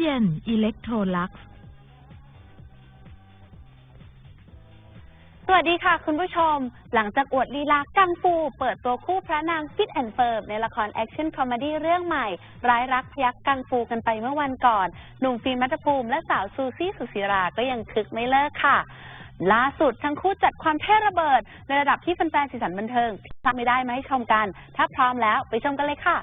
เย็นอิเล็กโทรลักซ์สวัสดีค่ะคุณผู้ชม หลังจากอวดลีลากังฟูเปิดตัวคู่พระนางฟิตแอนด์เฟิร์มในละครแอคชั่นคอมเมดี้เรื่องใหม่ ร้ายรักพยักกังฟูกันไปเมื่อวันก่อน หนุ่มฟิล์มมัตภูมิ และสาวซูซี่สุศิราก็ยังคึกไม่เลิกค่ะล่าสุดทั้งคู่จัดความเท่ระเบิด ในระดับที่แฟนๆสีสันบันเทิงพลาดไม่ได้มาให้ชมกัน ถ้าพร้อมแล้วไปชมกันเลยค่ะ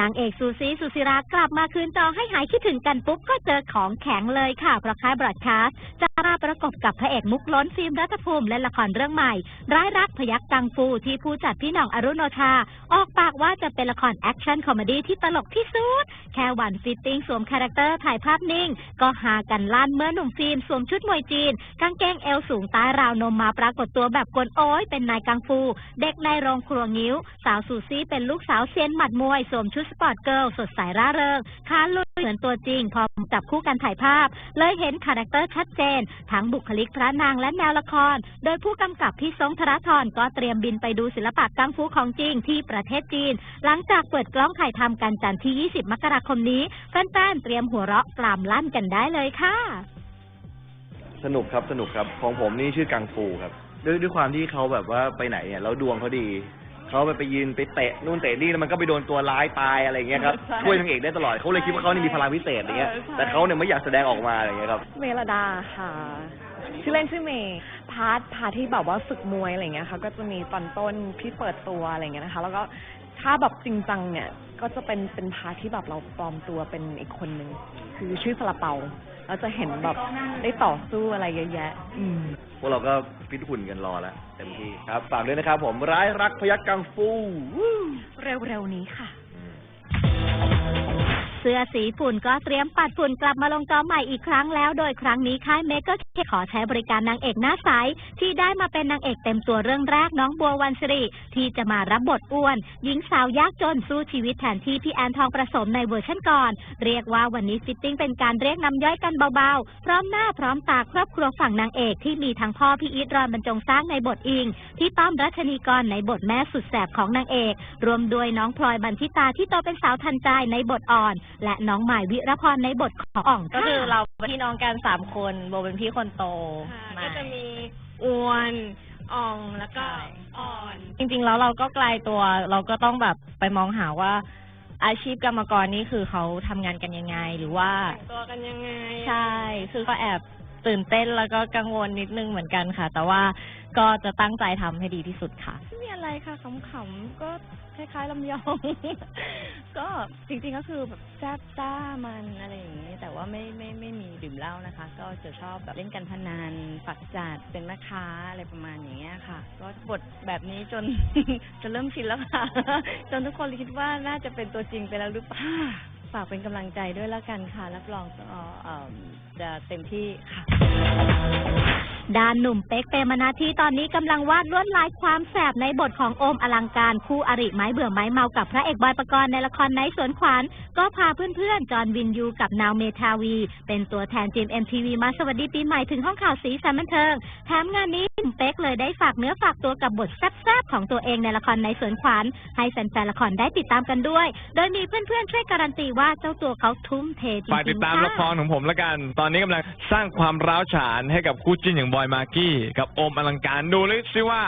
นางเอกซูซี่สุศิรากลับมาคืนจอให้หายคิดถึงกันปุ๊บ ก็เจอของแข็งเลยค่ะเพราะค่ายบรอดคาสต์จะมาประกบกับพระเอกมุกล้นฟิล์มรัฐภูมิและละครเรื่องใหม่ ร้ายรักพยักกังฟูที่ผู้จัดพี่น่องอรุโนชา ออกปากว่าจะเป็นละครแอคชั่นคอมเมดี้ที่ตลกที่สุด แค่วันฟิตติ้งสวมคาแรคเตอร์ถ่ายภาพนิ่ง ก็หากันลั่นเมื่อหนุ่มฟิล์มสวมชุดมวยจีนกางเกงเอวสูงใต้ราวนมมาปรากฏตัวแบบกวนโอ้ยเป็นนายกังฟู เด็กในโรงครัวงิ้ว สาวซูซี่เป็นลูกสาวเซียนหมัดมวยสวมชุดสปอร์ตเกิร์ลสดใสร่าเริงค้าลุยเหมือนตัวจริงพอจับคู่กันถ่ายภาพ เลยเห็นคาแรคเตอร์ชัดเจน ทั้งบุคลิกพระนางและแนวละคร โดยผู้กำกับพี่ทรงธรทรก็เตรียมบินไปดูศิลปะกังฟูของจริงที่ประเทศจีน หลังจากเปิดกล้องถ่ายทำกันจันทร์ที่ 20 มกราคมนี้แฟนๆเตรียมหัวเราะกลามลั่นกันได้เลยค่ะ สนุกครับสนุกครับของผมนี่ชื่อกังฟูครับด้วยด้วยความที่เขาแบบว่าไปไหนเนี่ยแล้วดวงเขาดี เขาไปไปยืนไปเตะนู่นเตะนี่แล้วมันก็ไปโดนตัวร้ายตายอะไรอย่างเงี้ยครับใช่ ช่วยนางเอกได้ตลอดเขาเลยคิดว่าเขานี่มีพลังพิเศษอะไรเงี้ยเออใช่แต่เขาเนี่ยไม่อยากแสดงออกมาอะไรเงี้ยครับ เมลดาค่ะ ชื่อเล่นชื่อเมย์พาร์ทพาร์ทที่แบบว่าฝึกมวยอะไรเงี้ยค่ะก็จะมีตอนต้นที่เปิดตัวอะไรเงี้ยนะคะ แล้วก็ถ้าแบบจริงจังเนี่ย ก็จะเป็นเป็นพาร์ทที่แบบเราปลอมตัวเป็นอีกคนหนึ่งคือชื่อซาลาเปา เราจะเห็นแบบได้ต่อสู้อะไรเยอะแยะ อืม พวกเราก็ฟิตหุ่นกันรอแล้วเต็มที่ครับฝากด้วยนะครับผมร้ายรักพยักกังฟูวู้เร็วๆนี้ค่ะอืม เสื้อสีฝุ่นก็เตรียมปัดฝุ่นกลับมาลงจอใหม่อีกครั้งแล้ว โดยครั้งนี้ค่ายเมกก็ขอใช้บริการนางเอกหน้าใสที่ได้มาเป็นนางเอกเต็มตัวเรื่องแรกน้องบัววันสิริที่จะมารับบทอ้วน หญิงสาวยากจนสู้ชีวิตแทนที่พี่แอนทองประสมในเวอร์ชันก่อน เรียกว่าวันนี้ฟิตติ้งเป็นการเรียกน้ำย่อยกันเบาๆ พร้อมหน้าพร้อมตาครอบครัวฝั่งนางเอกที่มีทั้งพ่อพี่อีทรอนบรรจงสร้างในบทอิง ที่ต้อมรัชนีกรในบทแม่สุดแสบของนางเอก รวมด้วยน้องพลอยบันทิตาที่โตเป็นสาวทันใจในบทอ่อนและน้องใหม่วิรพรในบทของอ่องก็คือค่ะเราเป็นพี่น้องกันสามคนโบเป็นพี่คนโตก็จะมีอ้วนอ่องแล้วก็ใช่อ่อน จริง ๆ แล้วเราก็ไกลตัว เราก็ต้องแบบไปมองหาว่า อาชีพกรรมกรนี่คือเขาทำงานกันยังไงหรือว่าแต่งตัวกันยังไง ใช่ คือก็แอบตื่นเต้นแล้วก็กังวลนิดนึงเหมือนกันค่ะ แต่ว่า ก็จะตั้งใจทำให้ดีที่สุดค่ะ ไม่มีอะไรค่ะขำๆก็คล้ายๆลำยอง ก็จริงๆก็คือแบบแซ่บซ่ามันอะไรอย่างนี้ แต่ว่าไม่ไม่ไม่มีดื่มเหล้านะคะ ก็จะชอบแบบเล่นการพนันฝักจัดเป็นแม่ค้าอะไรประมาณอย่างเงี้ยค่ะ ก็บทแบบนี้จนจะเริ่มชินแล้วค่ะ จนทุกคนคิดว่าน่าจะเป็นตัวจริงไปแล้วหรือเปล่าฝากเป็นกำลังใจด้วยแล้วกันค่ะรับรองก็เอ่อจะเต็มที่ค่ะ ด้านหนุ่มเป๊กเปรมนาที่ตอนนี้กำลังวาดลวดลายความแสบในบทของโอมอลังการคู่อริไม้เบื่อไม้เมากับพระเอกบอยปกรณ์ในละครในสวนขวัญก็พาเพื่อนๆ จอห์นวินยูกับนาวเมทาวี เป็นตัวแทนทีม MTV มาสวัสดีปีใหม่ถึงห้องข่าวสีสันบันเทิงแถมงานนี้หนุ่มเป๊กเลยได้ฝากเนื้อฝากตัวกับบทแซ่บๆของตัวเองในละครในสวนขวัญให้แฟนๆละครได้ติดตามกันด้วย โดยมีเพื่อนๆช่วยการันตีว่าเจ้าตัวเขาทุ่มเทจริงๆฝากติดตามละครของผมละกัน ตอนนี้กำลังสร้างความร้าวฉานให้กับคู่จิ้นอย่างบอยมากกี้กับโอมอลังการดูเลยซิว่า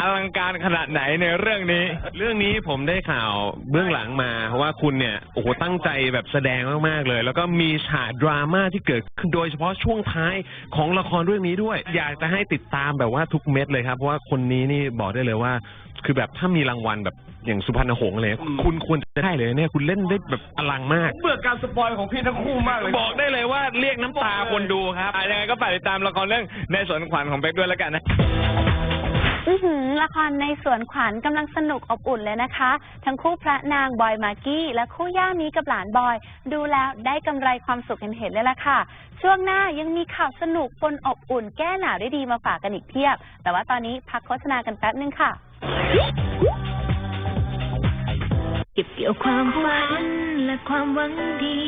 อลังการขนาดไหนในเรื่องนี้ เรื่องนี้ผมได้ข่าวเบื้องหลังมาว่าคุณเนี่ยโอ้โหตั้งใจแบบแสดงมากๆเลย แล้วก็มีฉากดราม่าที่เกิดขึ้นโดยเฉพาะช่วงท้ายของละครเรื่องนี้ด้วย อยากจะให้ติดตามแบบว่าทุกเม็ดเลยครับเพราะว่าคนนี้นี่บอกได้เลยว่า คือแบบถ้ามีรางวัลแบบ อย่างสุพรรณหงส์เลยคุณควรจะได้เลยเนี่ยคุณเล่นได้แบบอลังมาก เบื่อการสปอยของพี่ทั้งคู่มากเลย บอกได้เลยว่าเรียกน้ำตาคนดูครับอะยังไงก็ฝากติดตามละครเรื่องในสวนขวัญของเป๊กด้วยแล้วกันนะ อือหือละครในสวนขวัญกำลังสนุกอบอุ่นเลยนะคะ ทั้งคู่พระนางบอยมากกี้ และคู่ย่ามีกับหลานบอย ดูแล้วได้กำไรความสุขเห็นเห็นๆเลยล่ะค่ะ ช่วงหน้ายังมีข่าวสนุกปนอบอุ่นแก้หนาวได้ดีมาฝากกันอีกเพียบ แต่ว่าตอนนี้พักโฆษณากันแป๊บนึงค่ะ เก็บเกี่ยวความฝันและความหวังดี